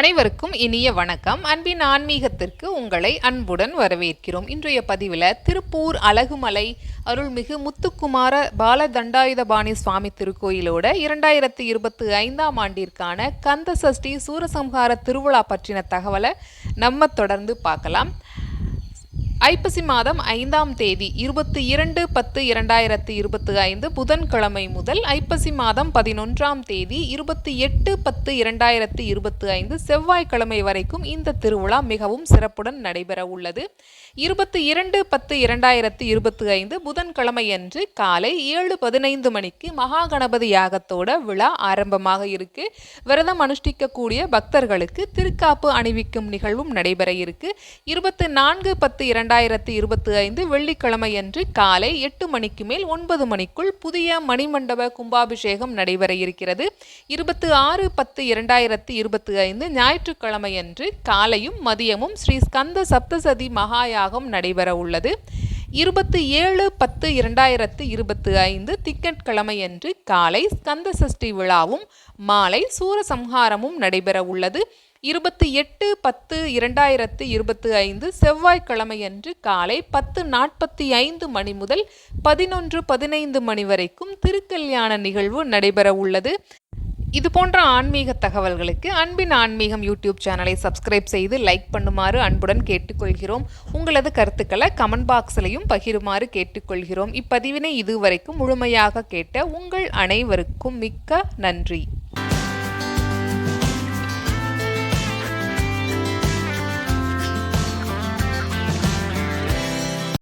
அனைவருக்கும் இனிய வணக்கம். அன்பின் ஆன்மீகத்திற்கு உங்களை அன்புடன் வரவேற்கிறோம். இன்றைய பதிவில் திருப்பூர் அழகுமலை அருள்மிகு முத்துக்குமார பாலதண்டாயுதபாணி சுவாமி திருக்கோயிலோட இரண்டாயிரத்தி இருபத்தி ஐந்தாம் ஆண்டிற்கான கந்த சஷ்டி சூரசம்ஹார திருவிழா பற்றின தகவலை நம்ம தொடர்ந்து பார்க்கலாம். ஐப்பசி மாதம் ஐந்தாம் தேதி இருபத்தி இரண்டு பத்து இரண்டாயிரத்தி இருபத்தி ஐந்து புதன்கிழமை முதல் ஐப்பசி மாதம் பதினொன்றாம் தேதி இருபத்தி எட்டு பத்து இரண்டாயிரத்தி இருபத்தி ஐந்து செவ்வாய்க்கிழமை வரைக்கும் இந்த திருவிழா மிகவும் சிறப்புடன் நடைபெற உள்ளது. இருபத்தி இரண்டு பத்து இரண்டாயிரத்தி இருபத்தி ஐந்து புதன்கிழமையன்று காலை ஏழு பதினைந்து மணிக்கு மகா கணபதி யாகத்தோட விழா ஆரம்பமாக இருக்கு. விரதம் அனுஷ்டிக்கக்கூடிய பக்தர்களுக்கு திருக்காப்பு அணிவிக்கும் நிகழ்வும் நடைபெற இருக்கு. இருபத்தி நான்கு பத்து இரண்டு இரண்டாயிரத்தி இருபத்தி ஐந்து வெள்ளிக்கிழமையன்று காலை எட்டு மணிக்கு மேல் ஒன்பது மணிக்குள் புதிய மணிமண்டப கும்பாபிஷேகம் நடைபெற இருக்கிறது. இருபத்தி ஆறு பத்து இரண்டாயிரத்தி இருபத்தி ஐந்து ஞாயிற்றுக்கிழமையன்று காலையும் மதியமும் ஸ்ரீ ஸ்கந்த சப்தசதி மகாயாகம் நடைபெற உள்ளது. இருபத்தி ஏழு பத்து இரண்டாயிரத்து இருபத்தி ஐந்து திங்கட்கிழமையன்று காலை ஸ்கந்த சஷ்டி விழாவும் மாலை சூரசம்ஹாரமும் நடைபெற உள்ளது இருபத்தி எட்டு பத்து இரண்டாயிரத்து இருபத்தி ஐந்து செவ்வாய்க்கிழமையன்று காலை பத்து நாற்பத்தி ஐந்து மணி முதல் பதினொன்று பதினைந்து மணி வரைக்கும் திருக்கல்யாண நிகழ்வு நடைபெற உள்ளது இது போன்ற ஆன்மீக தகவல்களுக்கு அன்பின் ஆன்மீகம் யூடியூப் சேனலை சப்ஸ்கிரைப் செய்து லைக் பண்ணுமாறு அன்புடன் கேட்டுக்கொள்கிறோம். உங்களது கருத்துக்களை கமெண்ட் பாக்ஸ்லையும் பகிருமாறு கேட்டுக்கொள்கிறோம். இப்பதிவினை இதுவரைக்கும் முழுமையாக கேட்ட உங்கள் அனைவருக்கும் மிக்க நன்றி.